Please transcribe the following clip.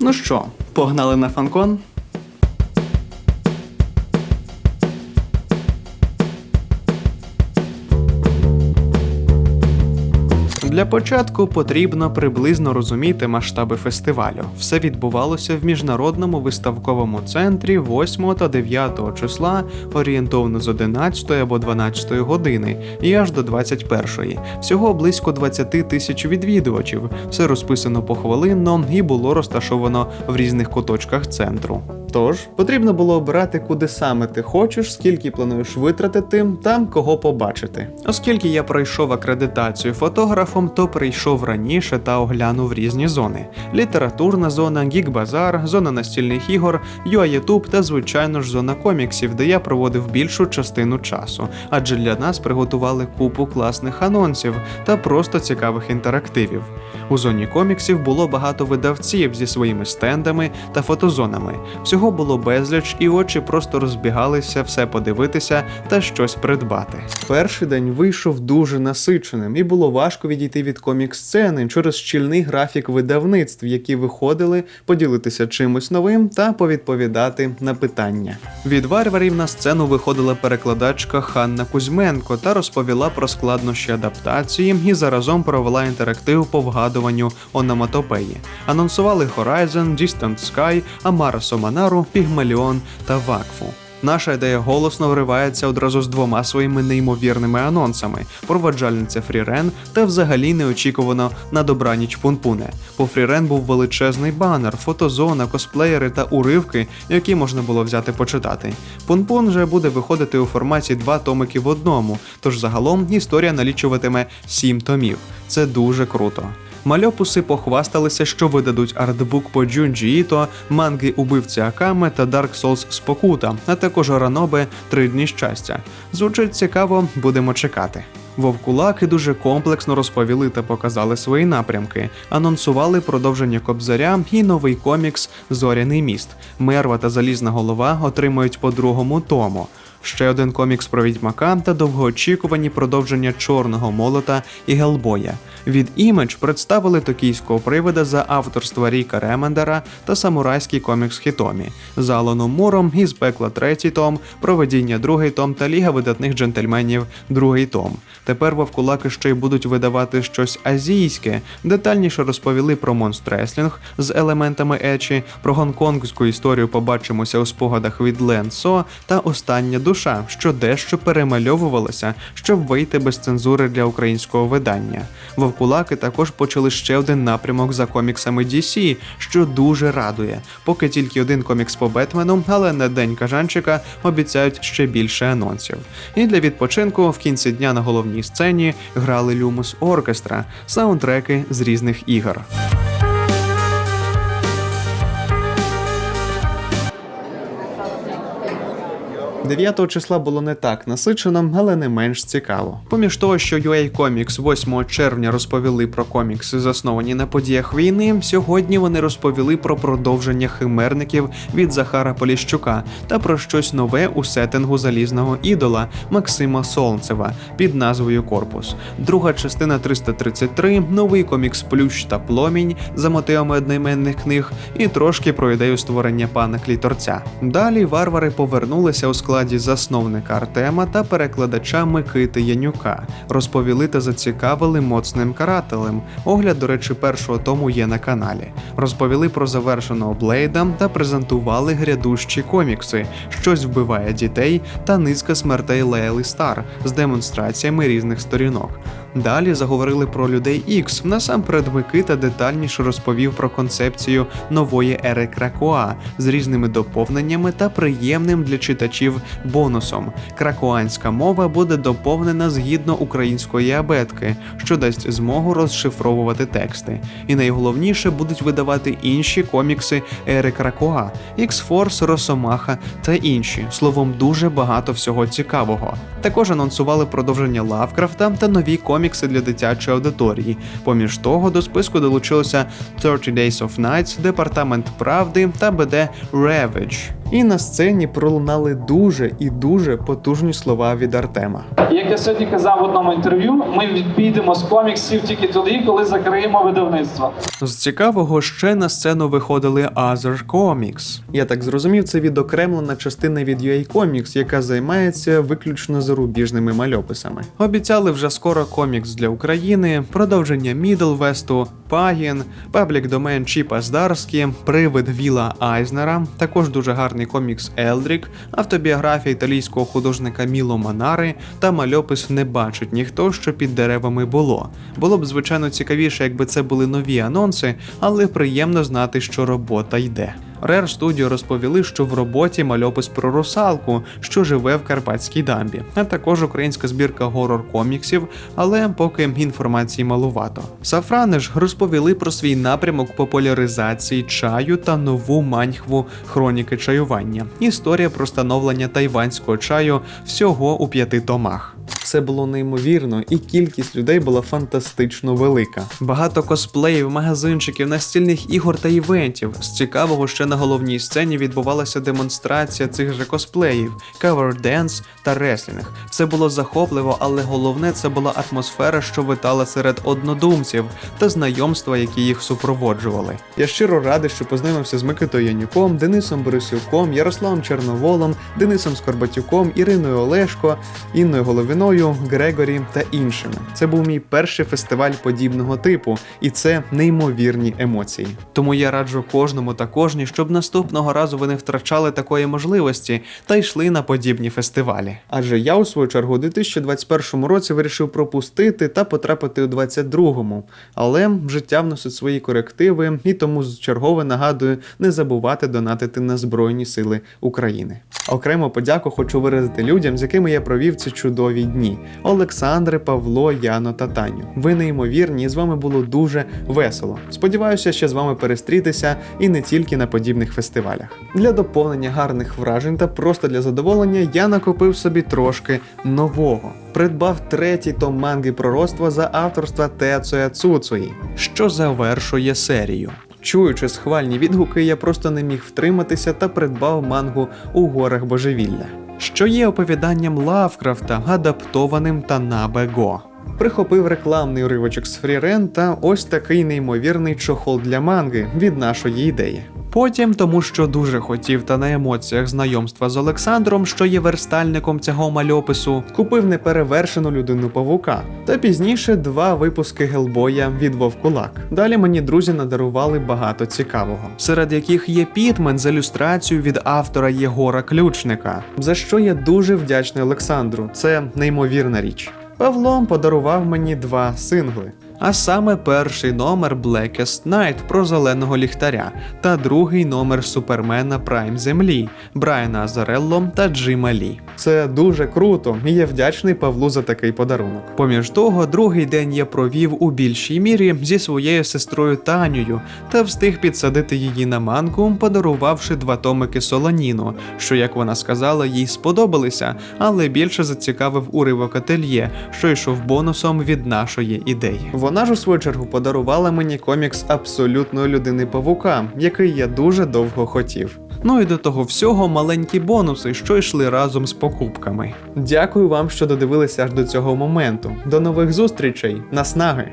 Ну що, погнали на фанкон? Для початку потрібно приблизно розуміти масштаби фестивалю. Все відбувалося в міжнародному виставковому центрі 8 та 9 числа, орієнтовно з 11 або 12 години і аж до 21. Всього близько 20 тисяч відвідувачів. Все розписано похвилинно і було розташовано в різних куточках центру. Тож потрібно було обирати, куди саме ти хочеш, скільки плануєш витратити, та кого побачити. Оскільки я пройшов акредитацію фотографом, то прийшов раніше та оглянув різні зони: літературна зона, гік-базар, зона настільних ігор, UA-YouTube та звичайно ж зона коміксів, де я проводив більшу частину часу, адже для нас приготували купу класних анонсів та просто цікавих інтерактивів. У зоні коміксів було багато видавців зі своїми стендами та фотозонами. Всього було безліч, і очі просто розбігалися все подивитися та щось придбати. Перший день вийшов дуже насиченим, і було важко відійти від комік-сцени через щільний графік видавництв, які виходили поділитися чимось новим та повідповідати на питання. Від варварів на сцену виходила перекладачка Ханна Кузьменко та розповіла про складнощі адаптації і заразом провела інтерактив по вгадуванню ономатопеї. Анонсували Horizon, Distant Sky, Амара Соманару, Пігмаліон та Вакфу. Наша ідея голосно вривається одразу з двома своїми неймовірними анонсами: проваджальниця Фрірен та взагалі неочікувано на добраніч Пунпуне. По Фрірен був величезний банер, фотозона, косплеєри та уривки, які можна було взяти почитати. Пунпун вже буде виходити у форматі два томики в одному, тож загалом історія налічуватиме сім томів. Це дуже круто. Мальопуси похвасталися, що видадуть артбук по Джунджі Іто, манги Убивці Акаме та Dark Souls Спокута, а також Ранобе Три дні щастя. Звучить цікаво, будемо чекати. Вовкулаки дуже комплексно розповіли та показали свої напрямки, анонсували продовження кобзаря і новий комікс Зоряний міст. Мерва та Залізна голова отримають по другому тому. Ще один комікс про відьмака та довгоочікувані продовження чорного молота і Гелбоя. Від імідж представили токійського привида за авторства Ріка Ремендера та самурайський комікс Хітомі, за Аланом Муром із пекла третій том, проведіння другий том та Ліга видатних джентльменів другий том. Тепер вовкулаки ще й будуть видавати щось азійське. Детальніше розповіли про монстреслінг з елементами ечі, про гонконгську історію побачимося у спогадах від Лен Со та остання душа, що дещо перемальовувалася, щоб вийти без цензури для українського видання. Вовкулаки також почали ще один напрямок за коміксами DC, що дуже радує. Поки тільки один комікс по Бетмену, але на день кажанчика обіцяють ще більше анонсів. І для відпочинку в кінці дня на головній сцені грали Люмус Оркестра, саундтреки з різних ігор. 9 числа було не так насичено, але не менш цікаво. Поміж того, що UA Comics 8 червня розповіли про комікси, засновані на подіях війни. Сьогодні вони розповіли про продовження химерників від Захара Поліщука та про щось нове у сеттингу залізного ідола Максима Солнцева під назвою Корпус. Друга частина 333, новий комікс Плющ та Пломінь за мотивами одноіменних книг, і трошки про ідею створення пана Кліторця. Далі варвари повернулися у складі засновника Артема та перекладача Микити Янюка. Розповіли та зацікавили моцним карателем. Огляд, до речі, першого тому є на каналі. Розповіли про завершеного Блейда та презентували грядущі комікси, щось вбиває дітей та низка смертей Лейли Стар з демонстраціями різних сторінок. Далі заговорили про людей X. Насамперед Микита детальніше розповів про концепцію нової ери Кракоа з різними доповненнями та приємним для читачів бонусом. Кракоанська мова буде доповнена згідно української абетки, що дасть змогу розшифровувати тексти. І найголовніше будуть видавати інші комікси ери Кракоа, X-Force, Росомаха та інші. Словом, дуже багато всього цікавого. Також анонсували продовження Лавкрафта та нові комікси для дитячої аудиторії. Поміж того, до списку долучилося 30 Days of Nights, Департамент правди та БД Ravage. І на сцені пролунали дуже і дуже потужні слова від Артема. Як я сьогодні казав в одному інтерв'ю, ми відійдемо з коміксів тільки тоді, коли закриємо видавництво. З цікавого ще на сцену виходили Other Comics. Я так зрозумів, це відокремлена частина від UA Comics, яка займається виключно зарубіжними мальописами. Обіцяли вже скоро комікс для України, продовження Мідлвесту, Пагін, Паблік Домен Чіпа Здарскі, Привид Віла Айзнера, також дуже гарний комікс Елдрік, автобіографія італійського художника Міло Манари та мальопис Не бачить ніхто, що під деревами було. Було б звичайно цікавіше, якби це були нові анонси, але приємно знати, що робота йде. Rare Studio розповіли, що в роботі мальопис про русалку, що живе в Карпатській дамбі, а також українська збірка горор коміксів, але поки інформації малувато. Сафрани ж розповіли про свій напрямок популяризації чаю та нову маньхву хроніки чаювання. Історія про становлення тайванського чаю всього у п'яти томах. Це було неймовірно, і кількість людей була фантастично велика. Багато косплеїв, магазинчиків, настільних ігор та івентів. З цікавого ще на головній сцені відбувалася демонстрація цих же косплеїв, кавер денс та реслінг. Це було захопливо, але головне це була атмосфера, що витала серед однодумців та знайомства, які їх супроводжували. Я щиро радий, що познайомився з Микитою Янюком, Денисом Борисюком, Ярославом Черноволом, Денисом Скорбатюком, Іриною Олешко, Інною Головиною, Грегорі та іншими. Це був мій перший фестиваль подібного типу, і це неймовірні емоції. Тому я раджу кожному та кожній, щоб наступного разу ви не втрачали такої можливості та йшли на подібні фестивалі. Адже я у свою чергу у 2021 році вирішив пропустити та потрапити у 2022, але життя вносить свої корективи, і тому з чергове нагадую не забувати донатити на Збройні Сили України. Окремо подяку хочу виразити людям, з якими я провів ці чудові дні: Олександре, Павло, Яно та Таню. Ви неймовірні, і з вами було дуже весело. Сподіваюся, ще з вами перестрітися і не тільки на подібних фестивалях. Для доповнення гарних вражень та просто для задоволення я накопив собі трошки нового. Придбав третій том манги пророцтва за авторства Тецуя Цуцуї, що завершує серію. Чуючи схвальні відгуки, я просто не міг втриматися та придбав мангу у горах божевілля, що є оповіданням Лавкрафта, адаптованим та Набего. Прихопив рекламний уривочок з Фрірен та ось такий неймовірний чохол для манги від нашої ідеї. Потім, тому що дуже хотів та на емоціях знайомства з Олександром, що є верстальником цього мальопису, купив неперевершену людину павука, та пізніше два випуски Гелбоя від Вовкулак. Далі мені друзі надарували багато цікавого, серед яких є Пітмен з ілюстрацією від автора Єгора Ключника, за що я дуже вдячний Олександру. Це неймовірна річ. Павло подарував мені два сингли. А саме перший номер Blackest Night про зеленого ліхтаря та другий номер Супермена Прайм Землі Брайана Азарелло та Джима Лі. Це дуже круто, і я вдячний Павлу за такий подарунок. Поміж того, другий день я провів у більшій мірі зі своєю сестрою Танею та встиг підсадити її на манку, подарувавши два томики Солоніно, що, як вона сказала, їй сподобалися, але більше зацікавив уривок ательє, що йшов бонусом від нашої ідеї. Вона ж у свою чергу подарувала мені комікс абсолютної людини павука, який я дуже довго хотів. Ну і до того всього маленькі бонуси, що йшли разом з покупками. Дякую вам, що додивилися аж до цього моменту. До нових зустрічей, наснаги!